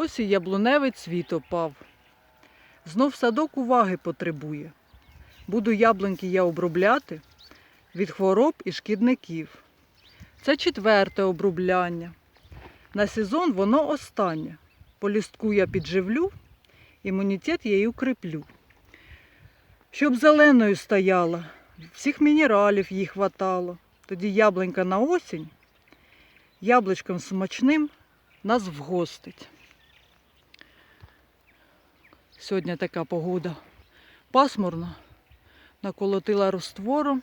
Ось і яблуневий цвіт опав. Знов садок уваги потребує. Буду яблуньки я обробляти від хвороб і шкідників. Це четверте обробляння. На сезон воно останнє. По лістку я підживлю, імунітет я й укріплю. Щоб зеленою стояла, всіх мінералів їй хватало. Тоді яблунька на осінь яблучком смачним нас вгостить. Сьогодні така погода пасмурна, наколотила розтвору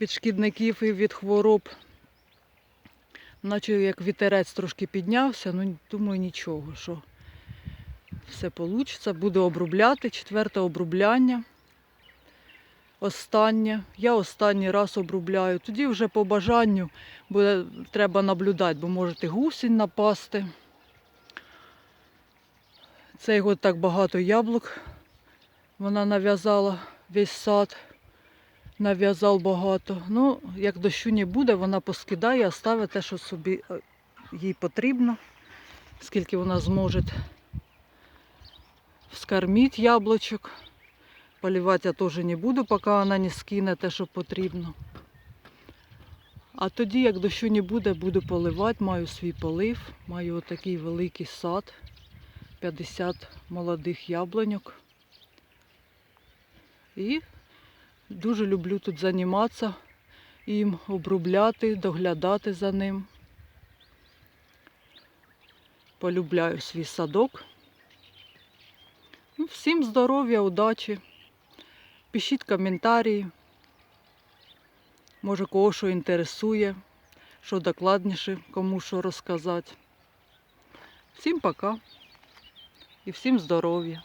від шкідників і від хвороб. Наче як вітерець трошки піднявся, ну думаю нічого, що все вийде. Буду обробляти. Четверте обробляння. Останнє. Я останній раз обробляю. Тоді вже по бажанню буде, треба наблюдати, бо можете гусінь напасти. Цей год так багато яблук. Вона нав'язала весь сад, нав'язав багато. Ну, як дощу не буде, вона поскидає, оставить те, що собі е, їй потрібно, скільки вона зможе вскормити яблучок. Поливати я теж не буду, поки вона не скине те, що потрібно. А тоді, як дощу не буде, буду поливати, маю свій полив, маю отакий великий сад, 50 молодих яблуньок. І дуже люблю тут займатися, їм обробляти, доглядати за ним. Полюбляю свій садок. Ну, всім здоров'я, удачі. Пишіть коментарі. Може, кого що інтересує, що докладніше, кому що розказати. Всім пока і всім здоров'я.